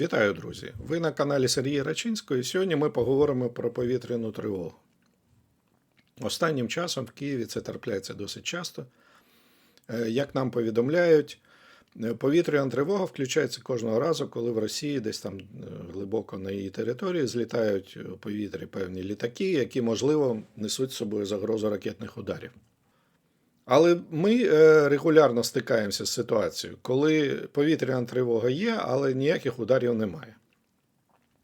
Вітаю, друзі! Ви на каналі Сергія Рачинського і сьогодні ми поговоримо про повітряну тривогу. Останнім часом в Києві це трапляється досить часто. Е, Як нам повідомляють, е, повітряна тривога включається кожного разу, коли в Росії десь там е, глибоко на її території злітають у повітрі певні літаки, які, можливо, несуть з собою загрозу ракетних ударів. Але ми е, регулярно стикаємося з ситуацією, коли повітряна тривога є, але ніяких ударів немає.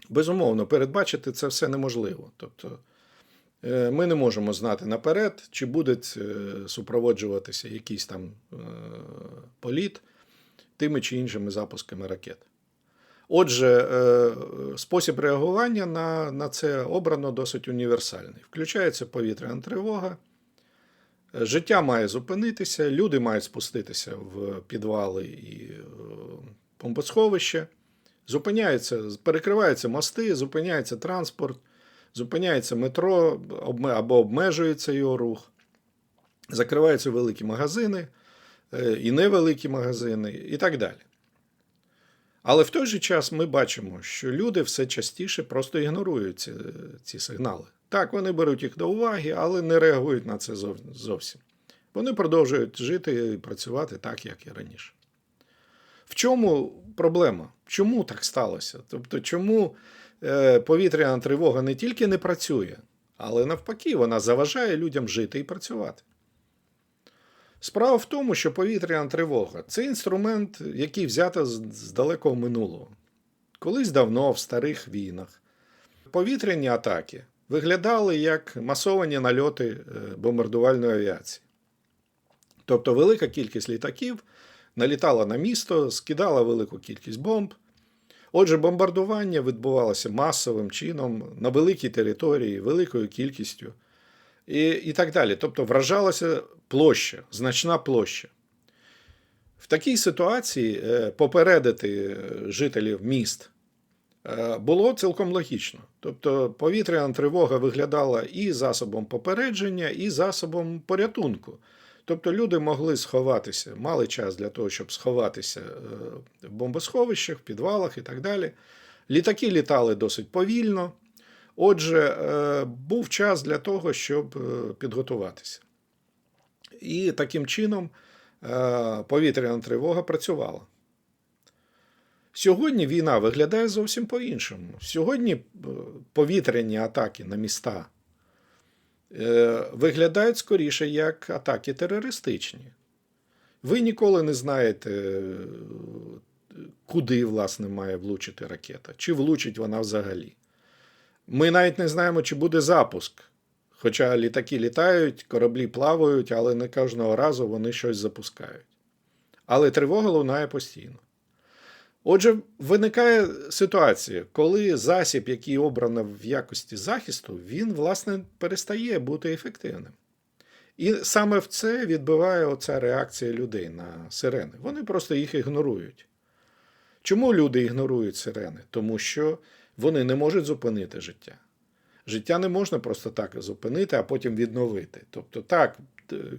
Безумовно, передбачити це все неможливо. Тобто е, ми не можемо знати наперед, чи буде супроводжуватися якийсь там е, політ тими чи іншими запусками ракет. Отже, спосіб реагування на це обрано досить універсальний. Включається повітряна тривога. Життя має зупинитися, люди мають спуститися в підвали і е, бомбосховища. Зупиняються, перекриваються мости, зупиняється транспорт, зупиняється метро або обмежується його рух, закриваються великі магазини е, і невеликі магазини, і так далі. Але в той же час ми бачимо, що люди все частіше просто ігнорують ці, ці сигнали. Так, вони беруть їх до уваги, але не реагують на це зовсім. Вони продовжують жити і працювати так, як і раніше. В чому проблема? Чому так сталося? Тобто, чому е, повітряна тривога не тільки не працює, але навпаки, вона заважає людям жити і працювати. Справа в тому, що повітряна тривога це інструмент, який взято з з далекого минулого. Колись давно, в старих війнах, повітряні атаки виглядали як масовані нальоти е, бомбардувальної авіації. Тобто велика кількість літаків налітала на місто, скидала велику кількість бомб. Отже, бомбардування відбувалося масовим чином на великій території, великою кількістю і, і так далі. Тобто вражалася площа, значна площа. В такій ситуації е, попередити е, жителів міст було цілком логічно. Тобто повітряна тривога виглядала і засобом попередження, і засобом порятунку. Тобто люди могли сховатися, мали час для того, щоб сховатися е, в бомбосховищах, в підвалах і так далі. Літаки літали досить повільно. Отже, е, був час для того, щоб е, підготуватися. І таким чином е, повітряна тривога працювала. Сьогодні війна виглядає зовсім по-іншому. Сьогодні е, повітряні атаки на міста е, виглядають скоріше як атаки терористичні. Ви ніколи не знаєте, е, куди, власне, має влучити ракета, чи влучить вона взагалі. Ми навіть не знаємо, чи буде запуск. Хоча літаки літають, кораблі плавають, але не кожного разу вони щось запускають. Але тривога лунає постійно. Отже, виникає ситуація, коли засіб, який обрано в якості захисту, він, власне, перестає бути ефективним. І саме в це відбиває оця реакція людей на сирени. Вони просто їх ігнорують. Чому люди ігнорують сирени? Тому що вони не можуть зупинити життя. Життя не можна просто так зупинити, а потім відновити. Тобто, так,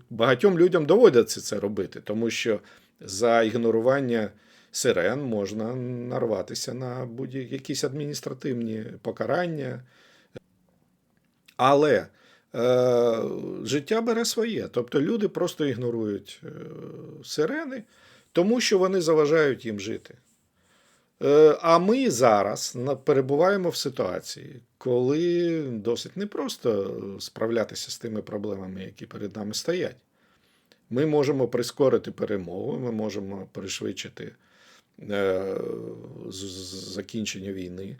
багатьом людям доводиться це робити, тому що за ігнорування сирен можна нарватися на будь-якісь адміністративні покарання. Але е, життя бере своє. Тобто люди просто ігнорують е, сирени, тому що вони заважають їм жити. Е, А ми зараз перебуваємо в ситуації, коли досить непросто справлятися з тими проблемами, які перед нами стоять. Ми можемо прискорити перемогу, ми можемо пришвидшити закінчення війни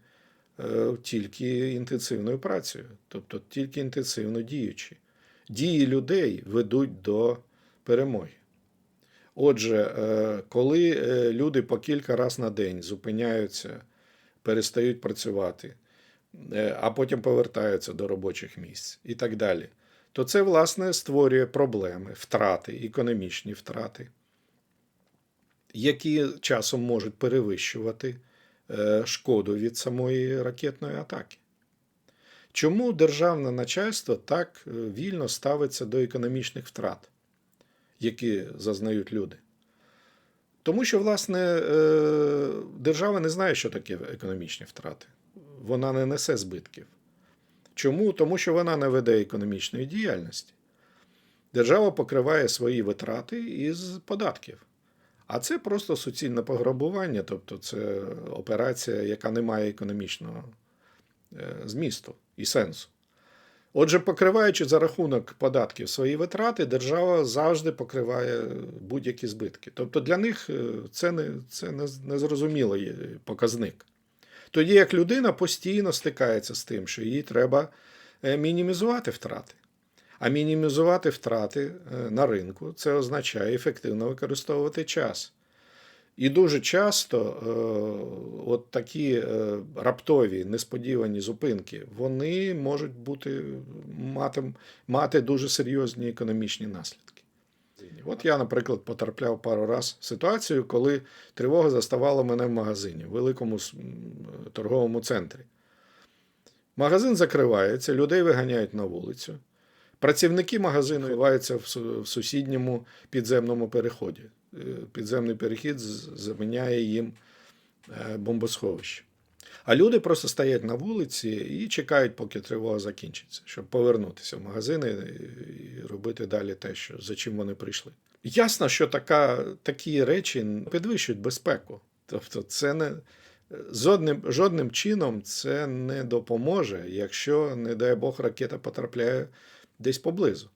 е, тільки інтенсивною працею, тобто тільки інтенсивно діючи. Дії людей ведуть до перемоги. Отже, е, коли е, люди по кілька разів на день зупиняються, перестають працювати, е, а потім повертаються до робочих місць і так далі, то це, власне, створює проблеми, втрати, економічні втрати, які часом можуть перевищувати е, шкоду від самої ракетної атаки. Чому державне начальство так е, вільно ставиться до економічних втрат? які зазнають люди. Тому що, власне, е, держава не знає, що таке економічні втрати. Вона не несе збитків. Чому? Тому що вона не веде економічної діяльності. Держава покриває свої витрати із податків. А це просто суцільне пограбування, тобто це операція, яка не має економічного е, змісту і сенсу. Отже, покриваючи за рахунок податків свої витрати, держава завжди покриває будь-які збитки. Тобто для них е, це не, це не, незрозумілий показник. Тоді як людина постійно стикається з тим, що їй треба е, мінімізувати втрати. А мінімізувати втрати е, на ринку це означає ефективно використовувати час. І дуже часто е, от такі е, раптові несподівані зупинки вони можуть бути мати, мати дуже серйозні економічні наслідки. От я, наприклад, потрапляв пару раз ситуацію, коли тривога заставала мене в магазині, в великому торговому центрі. Магазин закривається, людей виганяють на вулицю. Працівники магазину ховаються в сусідньому підземному переході. Е, Підземний перехід заміняє їм е, бомбосховище. А люди просто стоять на вулиці і чекають, поки тривога закінчиться, щоб повернутися в магазини і робити далі те, що, за чим вони прийшли. Ясно, що така, такі речі підвищують безпеку. Тобто, це не жодним, жодним чином це не допоможе, якщо, не дай Бог, ракета потрапляє десь поблизу.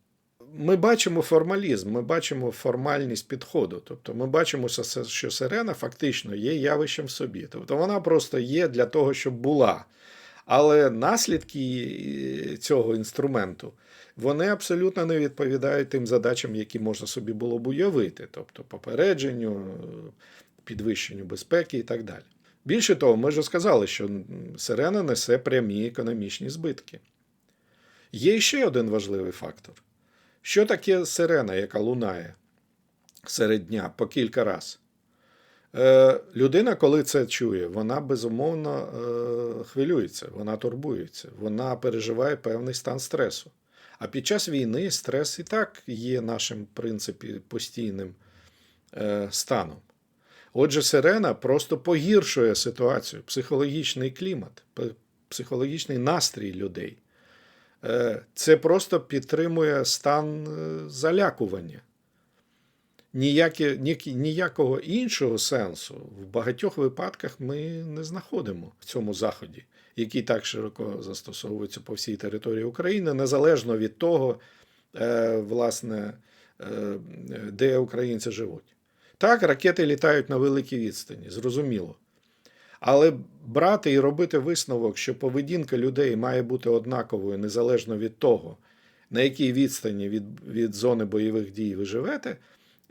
Ми бачимо формалізм, ми бачимо формальність підходу. Тобто ми бачимо, що сирена фактично є явищем в собі. Тобто вона просто є для того, щоб була. Але наслідки е, цього інструменту вони абсолютно не відповідають тим задачам, які можна собі було б уявити, тобто попередженню, підвищенню безпеки і так далі. Більше того, ми вже сказали, що сирена несе прямі економічні збитки. Є ще один важливий фактор. Що таке сирена, яка лунає серед дня по кілька разів? Е, людина, коли це чує, вона безумовно е, хвилюється, вона турбується, вона переживає певний стан стресу. А під час війни стрес і так є нашим, в принципі, постійним е, станом. Отже, сирена просто погіршує ситуацію, психологічний клімат, психологічний настрій людей. Е, Це просто підтримує стан е, залякування. Ніякі, ніякі- ніякого іншого сенсу в багатьох випадках ми не знаходимо в цьому заході, який так широко застосовується по всій території України, незалежно від того, е, власне, де українці живуть. Так, ракети літають на великій відстані, зрозуміло. Але брати і робити висновок, що поведінка людей має бути однаковою незалежно від того, на якій відстані від, від зони бойових дій ви живете,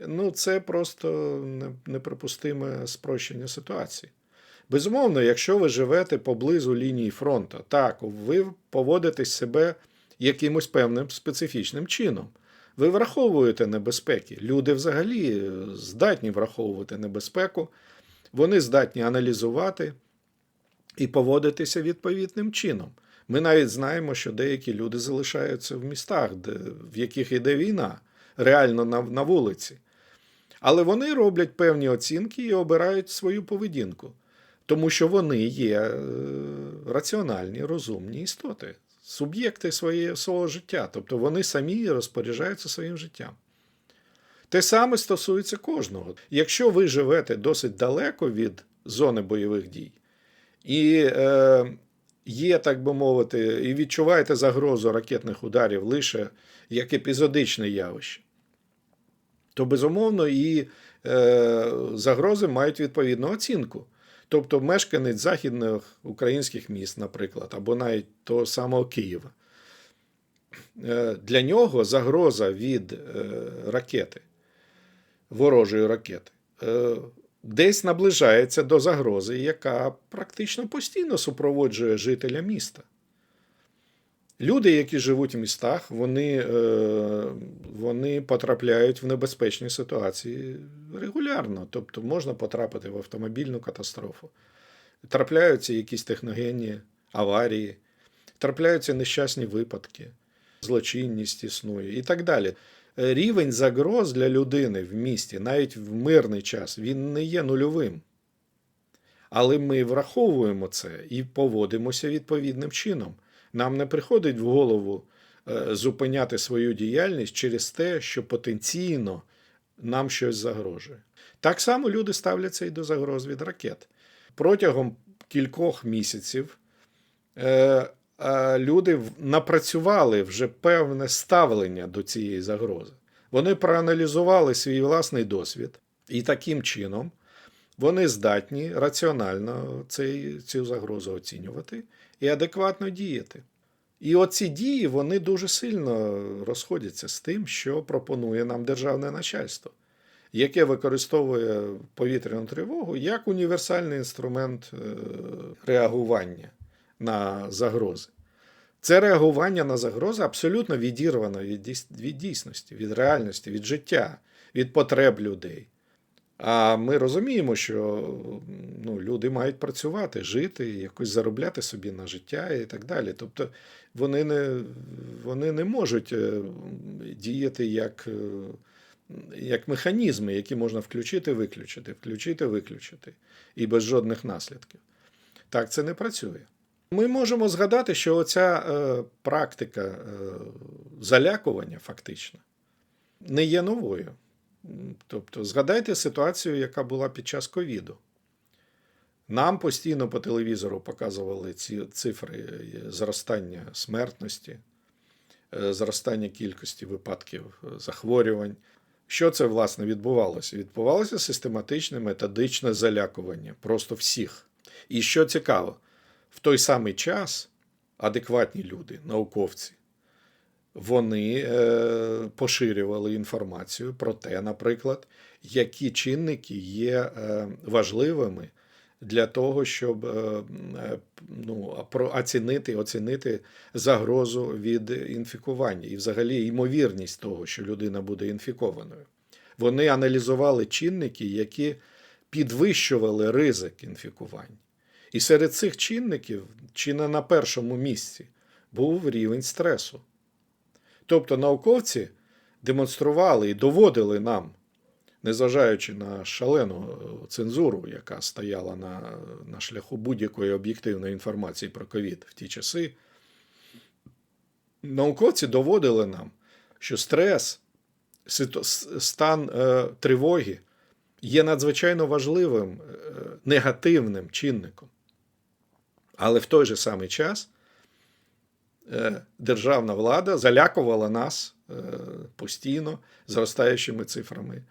ну це просто неприпустиме спрощення ситуації. Безумовно, якщо ви живете поблизу лінії фронту, так, ви поводитесь себе якимось певним специфічним чином. Ви враховуєте небезпеки. Люди взагалі е, здатні враховувати небезпеку, вони здатні аналізувати і поводитися відповідним чином. Ми навіть знаємо, що деякі люди залишаються в містах, де, в яких йде війна, реально на, на вулиці. Але вони роблять певні оцінки і обирають свою поведінку, тому що вони є е, раціональні, розумні істоти, суб'єкти своє, свого життя, тобто вони самі розпоряджаються своїм життям. Те саме стосується кожного. Якщо ви живете досить далеко від зони бойових дій і е, є, так би мовити, і відчуваєте загрозу ракетних ударів лише як епізодичне явище, то безумовно і е, загрози мають відповідну оцінку. Тобто мешканець західних українських міст, наприклад, або навіть того самого Києва. Е, Для нього загроза від е, ракети, ворожої ракети, е, десь наближається до загрози, яка практично постійно супроводжує жителя міста. Люди, які живуть в містах, вони, е, вони потрапляють в небезпечні ситуації регулярно. Тобто можна потрапити в автомобільну катастрофу. Трапляються якісь техногенні аварії, трапляються нещасні випадки, злочинність існує і так далі. Рівень загроз для людини в місті, навіть в мирний час, він не є нульовим. Але ми враховуємо це і поводимося відповідним чином. Нам не приходить в голову е, зупиняти свою діяльність через те, що потенційно нам щось загрожує. Так само люди ставляться і до загроз від ракет. Протягом кількох місяців е, люди напрацювали вже певне ставлення до цієї загрози. Вони проаналізували свій власний досвід, і таким чином вони здатні раціонально цей, цю загрозу оцінювати і адекватно діяти. І оці дії вони дуже сильно розходяться з тим, що пропонує нам державне начальство, яке використовує повітряну тривогу як універсальний інструмент е, реагування на загрози. Це реагування на загрози абсолютно відірвано від дійсності, від реальності, від життя, від потреб людей. А ми розуміємо, що ну, люди мають працювати, жити, якось заробляти собі на життя і так далі. Тобто вони не, вони не можуть е, діяти як, е, як механізми, які можна включити, виключити, включити, виключити, і без жодних наслідків. Так це не працює. Ми можемо згадати, що оця е, практика е, залякування фактично не є новою. Тобто, згадайте ситуацію, яка була під час ковіду. Нам постійно по телевізору показували ці цифри е, зростання смертності, е, зростання кількості випадків е, захворювань. Що це власне відбувалося? Відбувалося систематичне методичне залякування просто всіх. І що цікаво, в той самий час адекватні люди, науковці, вони е, поширювали інформацію про те, наприклад, які чинники є е, важливими для того, щоб е, ну, оцінити, оцінити загрозу від інфікування і взагалі ймовірність того, що людина буде інфікованою. Вони аналізували чинники, які підвищували ризик інфікувань. І серед цих чинників, чи не на першому місці, був рівень стресу. Тобто науковці демонстрували і доводили нам, незважаючи на шалену е, цензуру, яка стояла на, на шляху будь-якої об'єктивної інформації про ковід в ті часи, науковці доводили нам, що стрес, стан е, тривоги є надзвичайно важливим е, негативним чинником. Але в той же самий час е, державна влада залякувала нас е, постійно зростаючими цифрами.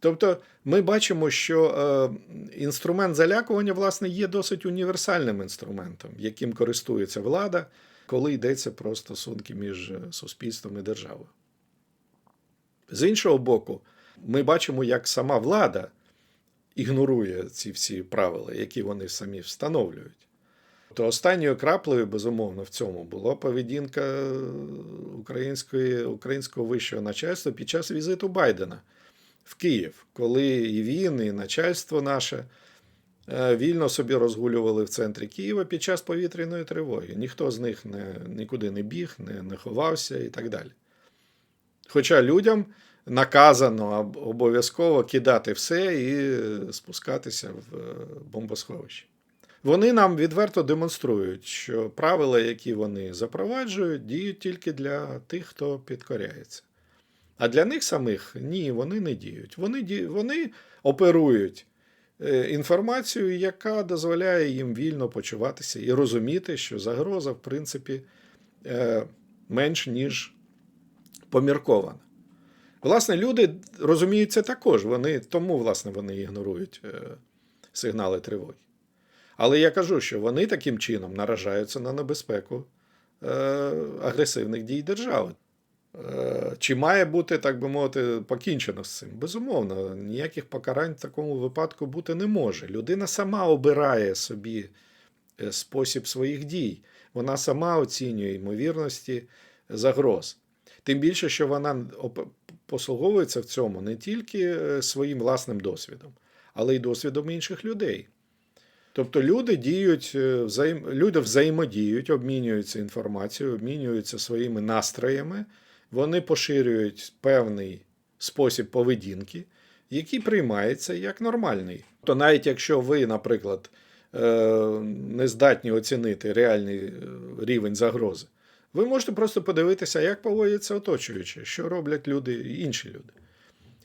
Тобто ми бачимо, що е, інструмент залякування, власне, є досить універсальним інструментом, яким користується влада, коли йдеться про стосунки між суспільством і державою. З іншого боку, ми бачимо, як сама влада ігнорує ці всі правила, які вони самі встановлюють. То останньою краплею, безумовно, в цьому була поведінка е, української, українського вищого начальства під час візиту Байдена в Київ, коли і він, і начальство наше е, вільно собі розгулювали в центрі Києва під час повітряної тривоги. Ніхто з них не, нікуди не біг, не, не ховався і так далі. Хоча людям наказано обов'язково кидати все і е, спускатися в бомбосховище. Вони нам відверто демонструють, що правила, які вони запроваджують, діють тільки для тих, хто підкоряється. А для них самих ні, вони не діють. Вони, вони оперують е, інформацією, яка дозволяє їм вільно почуватися і розуміти, що загроза, в принципі, е, менш ніж поміркована. Власне, люди розуміють це також. Вони, тому, власне, вони ігнорують е, сигнали тривоги. Але я кажу, що вони таким чином наражаються на небезпеку е, агресивних дій держави. Е, Чи має бути, так би мовити, покінчено з цим? Безумовно, ніяких покарань в такому випадку бути не може. Людина сама обирає собі е, спосіб своїх дій. Вона сама оцінює ймовірності загроз. Тим більше, що вона послуговується в цьому не тільки е, своїм власним досвідом, але й досвідом інших людей. Тобто люди діють, е, люди взаємодіють, обмінюються інформацією, обмінюються своїми настроями вони поширюють певний спосіб поведінки, який приймається як нормальний. То навіть якщо ви, наприклад, е, не здатні оцінити реальний е, рівень загрози, ви можете просто подивитися, як поводяться оточуючі, що роблять люди, інші люди.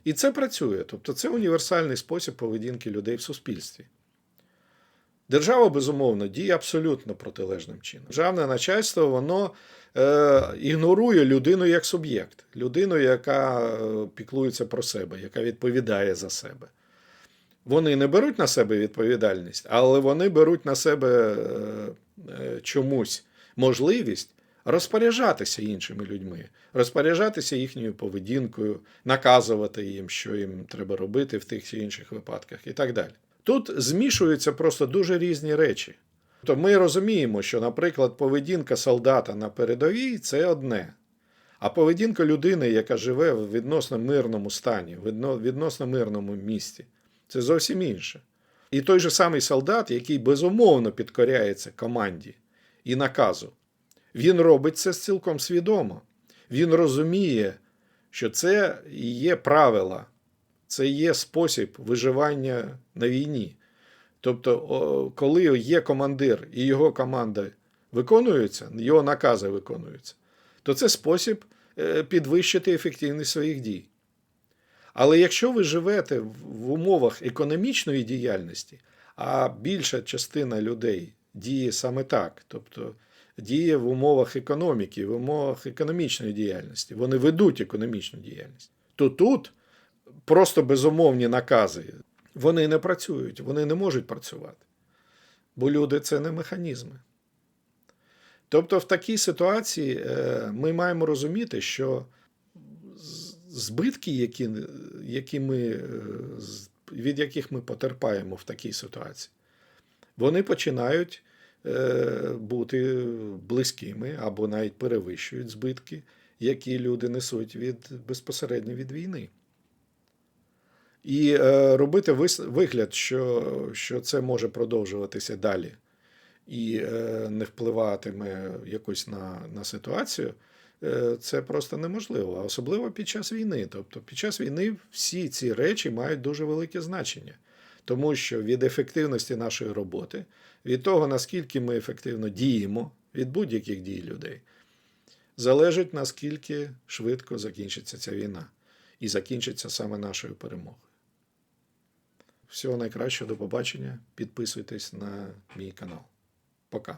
І це працює. Тобто це універсальний спосіб поведінки людей в суспільстві. Держава, безумовно, діє абсолютно протилежним чином. Державне начальство воно е, ігнорує людину як суб'єкт, людину, яка е, піклується про себе, яка відповідає за себе. Вони не беруть на себе відповідальність, але вони беруть на себе е, е, чомусь можливість розпоряджатися іншими людьми, розпоряджатися їхньою поведінкою, наказувати їм, що їм треба робити в тих чи інших випадках, і так далі. Тут змішуються просто дуже різні речі. То ми розуміємо, що, наприклад, поведінка солдата на передовій це одне. А поведінка людини, яка живе в відносно мирному стані, в відносно мирному місті, це зовсім інше. І той же самий солдат, який безумовно підкоряється команді і наказу, він робить це цілком свідомо. Він розуміє, що це і є правила, це є спосіб виживання на війні. Тобто, коли є командир і його команда виконуються, його накази виконуються, то це спосіб е, підвищити ефективність своїх дій. Але якщо ви живете в умовах економічної діяльності, а більша частина людей діє саме так, тобто діє в умовах економіки, в умовах економічної діяльності, вони ведуть економічну діяльність, то тут просто безумовні накази вони не працюють, вони не можуть працювати. Бо люди це не механізми. Тобто, в такій ситуації е, ми маємо розуміти, що збитки, які, які ми, е, від яких ми потерпаємо в такій ситуації, вони починають е, бути близькими або навіть перевищують збитки, які люди несуть від безпосередньо від війни. І е, робити вигляд, що, що це може продовжуватися далі і е, не впливатиме якось на, на ситуацію, е, це просто неможливо, особливо під час війни. Тобто, під час війни всі ці речі мають дуже велике значення, тому що від ефективності нашої роботи, від того, наскільки ми ефективно діємо від будь-яких дій людей, залежить наскільки швидко закінчиться ця війна. І закінчиться саме нашою перемогою. Всього найкращого, до побачення. Підписуйтесь на мій канал. Пока.